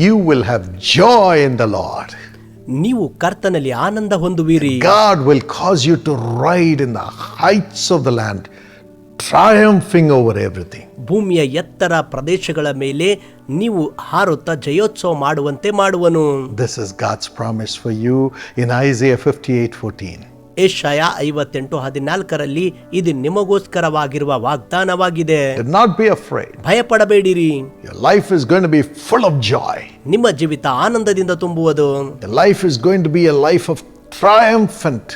you will have joy in the Lord. ನೀವು ಕರ್ತನಲ್ಲಿ ಆನಂದ ಹೊಂದುವಿರಿ God will cause you to ride in the heights of the land, triumphing over everything. ಭೂಮಿಯ ಎತ್ತರ ಪ್ರದೇಶಗಳ ಮೇಲೆ ನೀವು ಹಾರುತ್ತಾ ಜಯೋತ್ಸವ ಮಾಡುವಂತೆ ಮಾಡುವನು This is God's promise for you in Isaiah 58 14. Yeshaya ಐವತ್ತೆಂಟು ಹದಿನಾಲ್ಕರಲ್ಲಿ ಇದು ನಿಮಗೋಸ್ಕರವಾಗಿರುವ ವಾಗ್ದಾನವಾಗಿದೆ. ಭಯಪಡಬೇಡಿರಿ. Life is going be full of joy ನಿಮ್ಮ ಜೀವಿತ ಆನಂದದಿಂದ ತುಂಬುವುದು. Life is going be life of triumphant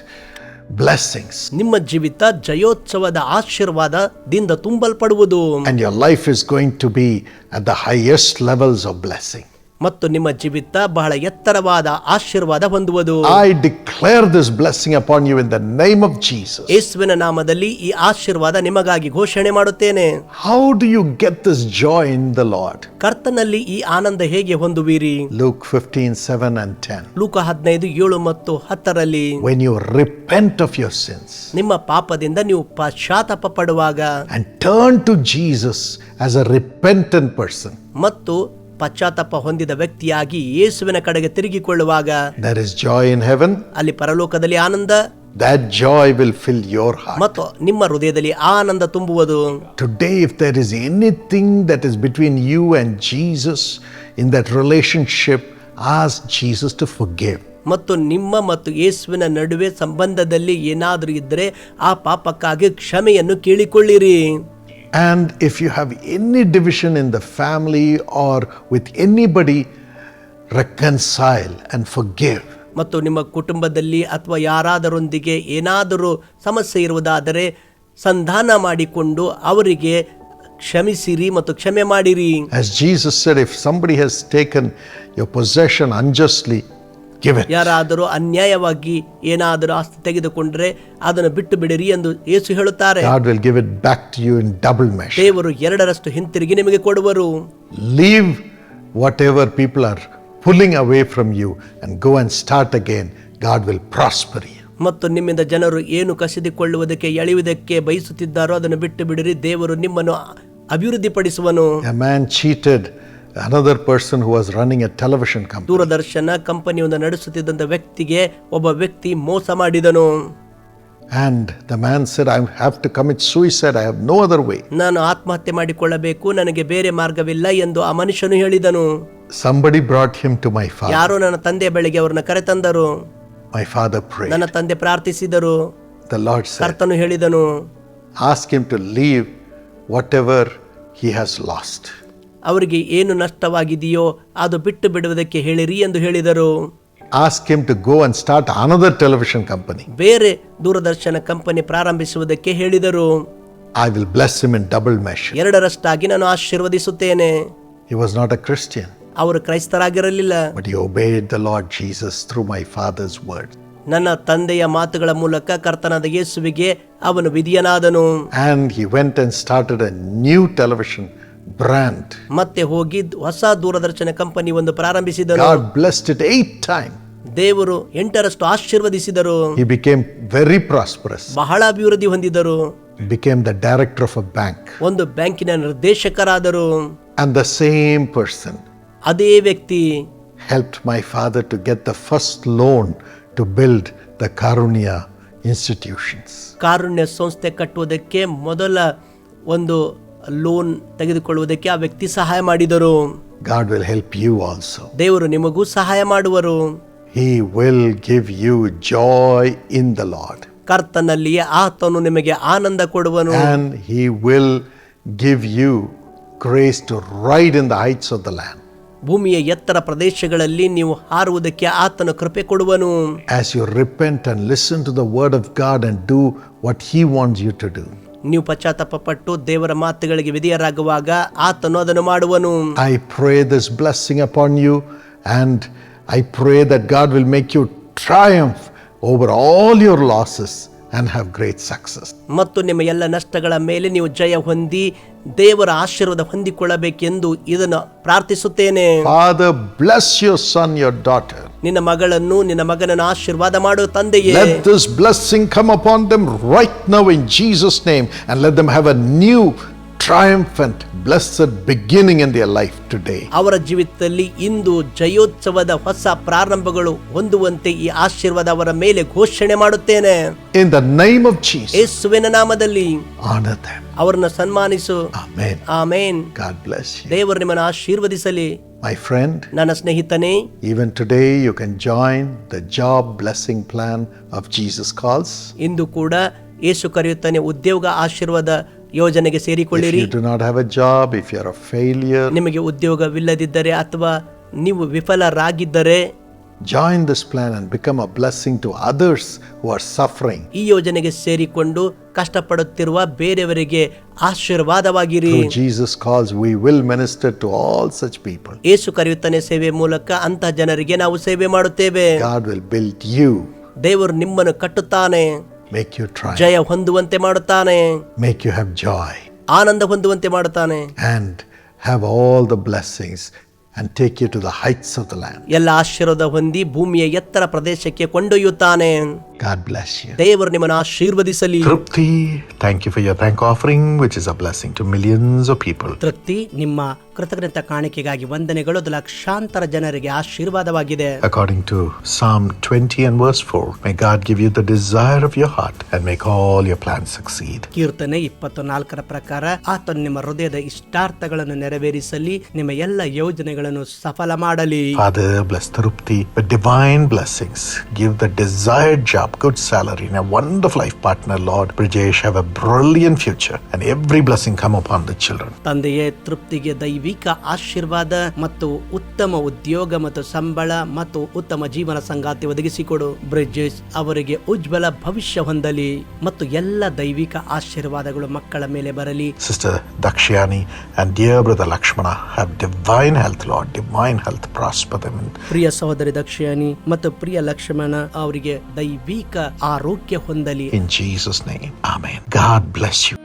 blessings ನಿಮ್ಮ ಜೀವಿತ ಜಯೋತ್ಸವದ ಆಶೀರ್ವಾದದಿಂದ ತುಂಬಲ್ಪಡುವುದು. And your life is going to be at the highest levels of blessing ಮತ್ತು ನಿಮ್ಮ ಜೀವಿತ ಬಹಳ ಎತ್ತರವಾದ ಆಶೀರ್ವಾದ ಹೊಂದುವುದು. I declare this blessing upon you in the name of Jesus ಯೇಸುವಿನ ನಾಮದಲ್ಲಿ ಈ ಆಶೀರ್ವಾದ ನಿಮಗಾಗಿ ಘೋಷಣೆ ಮಾಡುತ್ತೇನೆ. How do you get this joy in the Lord ಕರ್ತನಲ್ಲಿ ಈ ಆನಂದ ಹೇಗೆ ಹೊಂದುವಿರಿ? Luke 15 7 and 10. ಲೂಕ ಹದಿನೈದು ಏಳು ಮತ್ತು 10 ರಲ್ಲಿ When you repent of your sins ನಿಮ್ಮ ಪಾಪದಿಂದ ನೀವು ಪಶ್ಚಾತ್ತಾಪ ಪಡುವಾಗ. and turn to Jesus as a repentant person, ಮತ್ತು ಪಶ್ಚಾತ್ತಾಪ ಹೊಂದಿದ ವ್ಯಕ್ತಿಯಾಗಿ ಯೇಸುವಿನ ಕಡೆಗೆ ತಿರುಗಿಕೊಳ್ಳುವಾಗ there is joy in heaven. ಅಲ್ಲಿ ಪರಲೋಕದಲ್ಲಿ ಆನಂದ That joy will fill your heart. ಮತ್ತು ನಿಮ್ಮ ಹೃದಯದಲ್ಲಿ ಆನಂದ ತುಂಬುವುದು Today, if there is anything that is between you and Jesus in that relationship, ask Jesus to forgive. ಮತ್ತು ನಿಮ್ಮ ಮತ್ತು ಯೇಸುವಿನ ನಡುವೆ ಸಂಬಂಧದಲ್ಲಿ ಏನಾದರೂ ಇದ್ದರೆ ಆ ಪಾಪಕ್ಕಾಗಿ ಕ್ಷಮೆಯನ್ನು ಕೇಳಿಕೊಳ್ಳಿರಿ And if you have any division in the family or with anybody, reconcile and forgive. ಮತ್ತು ನಿಮ್ಮ ಕುಟುಂಬದಲ್ಲಿ ಅಥವಾ ಯಾರಾದರೊಂದಿಗೆ ಏನಾದರೂ ಸಮಸ್ಯೆ ಇರುವುದಾದರೆ ಸಂಧಾನ ಮಾಡಿಕೊಂಡು ಅವರಿಗೆ ಕ್ಷಮಿಸಿರಿ ಮತ್ತು ಕ್ಷಮೆ ಮಾಡಿರಿ As Jesus said, if somebody has taken your possession unjustly, give it. ಯಾರಾದರೂ ಅನ್ಯಾಯವಾಗಿ ಏನಾದರೂ ಆಸ್ತಿ ತೆಗೆದುಕೊಂಡರೆ ಅದನ್ನು ಬಿಟ್ಟು ಬಿಡಿರಿ ಎಂದು ಯೇಸು ಹೇಳುತ್ತಾರೆ. ದೇವರು ಎರಡರಷ್ಟು ಹಿಂತಿರುಗಿ ನಿಮಗೆ ಕೊಡುವರು. Leave whatever are are pulling away from you go go start start God will will you. ಮತ್ತು ನಿಮ್ಮಿಂದ ಜನರು ಏನು ಕಸಿದುಕೊಳ್ಳುವುದಕ್ಕೆ ಎಳೆಯುವುದಕ್ಕೆ ಬಯಸುತ್ತಿದ್ದಾರೋ ಅದನ್ನು ಬಿಟ್ಟು ಬಿಡಿರಿ. ದೇವರು ನಿಮ್ಮನ್ನು ಅಭಿವೃದ್ಧಿಪಡಿಸುವನು. A person who another person who was running a television company. ದೂರದರ್ಶನ ಕಂಪನಿಯೊಂದು ನಡೆಸುತ್ತಿದ್ದಂಥ ವ್ಯಕ್ತಿಗೆ ಒಬ್ಬ ವ್ಯಕ್ತಿ ಮೋಸ ಮಾಡಿದನು And the man said, I have to commit suicide. I have no other way. ನಾನು ಆತ್ಮಹತ್ಯೆ ಮಾಡಿಕೊಳ್ಳಬೇಕು ನನಗೆ ಬೇರೆ ಮಾರ್ಗವಿಲ್ಲ ಎಂದು ಆ ಮನುಷ್ಯನು ಹೇಳಿದನು Somebody brought him to my father. ಯಾರೋ ನನ್ನ ತಂದೆಯ ಬಳಿಗೆ ಅವರನ್ನ ಕರೆತಂದರು My father prayed. ನನ್ನ ತಂದೆ ಪ್ರಾರ್ಥಿಸಿದರು The Lord said, ಕರ್ತನು ಹೇಳಿದನು Ask him to leave whatever he has lost. ಅವರಿಗೆ ಏನು ನಷ್ಟವಾಗಿದೆಯೋ ಅದು ಬಿಟ್ಟು ಬಿಡುವುದಕ್ಕೆ ಹೇಳಿರಿ ಎಂದು ಹೇಳಿದರು. Ask him to go and start another television company ಬೇರೆ ದೂರದರ್ಶನ ಕಂಪನಿ ಪ್ರಾರಂಭಿಸುವುದಕ್ಕೆ ಹೇಳಿದರು. I will bless him in double measure. ಎರಡರಷ್ಟಾಗಿ ನಾನು ಆಶೀರ್ವದಿಸುತ್ತೇನೆ. He was not a Christian ಅವರು ಕ್ರೈಸ್ತರಾಗಿರಲಿಲ್ಲ. But he obeyed the Lord Jesus through my father's word ನನ್ನ ತಂದೆಯ ಮಾತುಗಳ ಮೂಲಕ ಕರ್ತನಾದ ಯೇಸುವಿಗೆ ಅವನು ವಿಧಿಯನಾದನು. And he went and started a new television brand. ಮತ್ತೆ ಹೋಗಿ ಹೊಸ ದೂರದರ್ಶನ ಕಂಪನಿ ಒಂದು ಪ್ರಾರಂಭಿಸಿದನು God blessed it eight times. ದೇವರು ಎಂಟರಷ್ಟು ಆಶೀರ್ವದಿಸಿದರು He became very prosperous. ಬಹಳ ಅಭಿವೃದ್ಧಿ ಹೊಂದಿದರು He became the director of a bank. ಒಂದು ಬ್ಯಾಂಕಿನ ನಿರ್ದೇಶಕರಾದರು And the same person ಅದೇ ವ್ಯಕ್ತಿ helped my father to get the first loan to build the Karunya institutions. ಕಾರುಣ್ಯ ಸಂಸ್ಥೆ ಕಟ್ಟುವುದಕ್ಕೆ ಮೊದಲ ಒಂದು ಲೋನ್ ತೆಗೆದುಕೊಳ್ಳುವುದಕ್ಕೆ ಆ ವ್ಯಕ್ತಿ ಸಹಾಯ ಮಾಡಿದರು God will help you also. ದೇವರು ನಿಮಗೂ ಸಹಾಯ ಮಾಡುವರು He will give you joy in the Lord. ಕರ್ತನಲ್ಲಿಯೇ ಆತನು ನಿಮಗೆ ಆನಂದ ಕೊಡುವನು And He will give you grace to ride in the heights of the land. ಭೂಮಿಯ ಎತ್ತರ ಪ್ರದೇಶಗಳಲ್ಲಿ ನೀವು ಹಾರುವುದಕ್ಕೆ ಆತನು ಕೃಪೆ ಕೊಡುವನು As you repent and listen to the word of God and do what He wants you to do. ನೀವು ಪಶ್ಚಾತ್ತಾಪ ಪಟ್ಟು ದೇವರ ಮಾತುಗಳಿಗೆ ವಿಧಿಯರಾಗುವಾಗ ಆತನು ಅದನ್ನು ಮಾಡುವನು. I pray this blessing upon you and I pray that God will make you triumph over all your losses. and have great success. ಮತ್ತು ನಿಮ್ಮ ಎಲ್ಲ ನಷ್ಟಗಳ ಮೇಲೆ ನೀವು ಜಯ ಹೊಂದಿ ದೇವರ ಆಶೀರ್ವಾದ ಹೊಂದಿಕೊಳ್ಳಬೇಕೆಂದು ಇದನ್ನು ಪ್ರಾರ್ಥಿಸುತ್ತೇನೆ Father, bless your son, your daughter. ನಿನ್ನ ಮಗಳನ್ನು ನಿನ್ನ ಮಗನನ್ನು ಆಶೀರ್ವಾದ ಮಾಡು ತಂದೆಯೇ Let this blessing come upon them right now in Jesus' name, and let them have a new triumphant blessed beginning in their life today ಅವರ ಜೀವಿತದಲ್ಲಿ ಇಂದು ಜಯೋತ್ಸವದ ಹೊಸ ಪ್ರಾರಂಭಗಳು ಹೊಂದುವಂತೆ ಈ ಆಶೀರ್ವಾದ ಅವರ ಮೇಲೆ ಘೋಷಣೆ ಮಾಡುತ್ತೇನೆ. In the name of Jesus ಯೇಸುವಿನ ನಾಮದಲ್ಲಿ. ಆನರ್ ದೆಮ್ ಅವರನ್ನು ಸನ್ಮಾನಿಸು. Amen amen. God bless you ದೇವರು ನಿಮ್ಮನ್ನು ಆಶೀರ್ವದಿಸಲಿ. ಮೈ ಫ್ರೆಂಡ್ ನನ್ನ ಸ್ನೇಹಿತನೇ. Even today you can join the job blessing plan of Jesus calls ಇಂದು ಕೂಡ ಯೇಸು ಕರೆಯುತ್ತಾನೆ ಉದ್ಯೋಗ ಆಶೀರ್ವಾದ ಯೋಜನೆಗೆ ಸೇರಿಕೊಳ್ಳಿರಿ. ಡ್ರೋ ನಾಡ್ ಹಾರ್ ಜಾಬ್ ಇಫ್ ಯರ್ ಆಫ್ಲಿಯರ್ ನಿಮಗೆ ಉದ್ಯೋಗವಿಲ್ಲದಿದ್ದರೆ ಅಥವಾ ನೀವು ವಿಫಲರಾಗಿದ್ದರೆ join this plan and become a blessing to others who're suffering ಈ ಯೋಜನೆಗೆ ಸೇರಿಕೊಂಡು ಕಷ್ಟಪಡುತ್ತಿರುವ ಬೇರೆಯವರಿಗೆ ಆಶೀರ್ವಾದವಾಗಿರಿ. Jesus calls we will minister to all such people ಏಸು ಕರೆಯುತ್ತಾನೆ ಸೇವೆ ಮೂಲಕ ಅಂತ ಜನರಿಗೆ ನಾವು ಸೇವೆ ಮಾಡುತ್ತೇವೆ. ಆರ್ ವಿಲ್ ಬಿಲ್ಡ್ ಯು ದೇವರು ನಿಮ್ಮನ್ನು ಕಟ್ಟುತ್ತಾನೆ. Make you triumph, ಜಯ ಹೊಂದುವಂತೆ ಮಾಡುತ್ತಾನೆ make you have joy, ಆನಂದ ಹೊಂದುವಂತೆ ಮಾಡುತ್ತಾನೆ and have all the blessings and take you to the heights of the land. ಎಲ್ಲ ಆಶೀರ್ವಾದ ಹೊಂದಿ ಭೂಮಿಯ ಎತ್ತರ ಪ್ರದೇಶಕ್ಕೆ ಕೊಂಡೊಯ್ಯುತ್ತಾನೆ God bless you. ದೇವರು ನಿಮ್ಮನ್ನು ಆಶೀರ್ವದಿಸಲಿ Trupti, thank you for your thank offering, which is a blessing to millions of people. ತೃಪ್ತಿ ನಿಮ್ಮ ಕೃತಜ್ಞತಾ ಕಾಣಿಕೆಗಾಗಿ ವಂದನೆಗಳು ಅದು ಲಕ್ಷಾಂತರ ಜನರಿಗೆ ಆಶೀರ್ವಾದವಾಗಿದೆ According to Psalm 20 and verse 4, may God give you the desire of your heart and make all your plans succeed. ಕೀರ್ತನೆ ಇಪ್ಪತ್ತು ನಾಲ್ಕರ ಪ್ರಕಾರ ಆತನು ನಿಮ್ಮ ಹೃದಯದ ಇಷ್ಟಾರ್ಥಗಳನ್ನು ನೆರವೇರಿಸಲಿ ನಿಮ್ಮ ಎಲ್ಲ ಕಾರ್ಯಗಳನ್ನು ಸಫಲ ಮಾಡಲಿ. Divine blessings give the desired job good salary life partner Lord Brijesh have a brilliant future and every blessing come upon the children ತಂದೆಯೇ ತೃಪ್ತಿಗೆ ದೈವಿಕ ಆಶೀರ್ವಾದ ಮತ್ತು ಉತ್ತಮ ಉದ್ಯೋಗ ಮತ್ತು ಸಂಬಳ ಮತ್ತು ಉತ್ತಮ ಜೀವನ ಸಂಗಾತಿ ಒದಗಿಸಿಕೊಡು. ಬ್ರಿಜೇಶ್ ಅವರಿಗೆ ಉಜ್ವಲ ಭವಿಷ್ಯ ಹೊಂದಲಿ ಮತ್ತು ಎಲ್ಲ ದೈವಿಕ ಆಶೀರ್ವಾದಗಳು ಮಕ್ಕಳ ಮೇಲೆ ಬರಲಿ. Sister Dakshayani and dear brother Lakshmana have divine health law Divine health. Prosper them. in ಪ್ರಿಯ ಸಹೋದರಿ ದಕ್ಷಿಣಿ ಮತ್ತು ಪ್ರಿಯ ಲಕ್ಷ್ಮಣ ಅವರಿಗೆ ದೈವಿಕ ಆರೋಗ್ಯ ಹೊಂದಲಿ In Jesus' name. Amen. God bless you.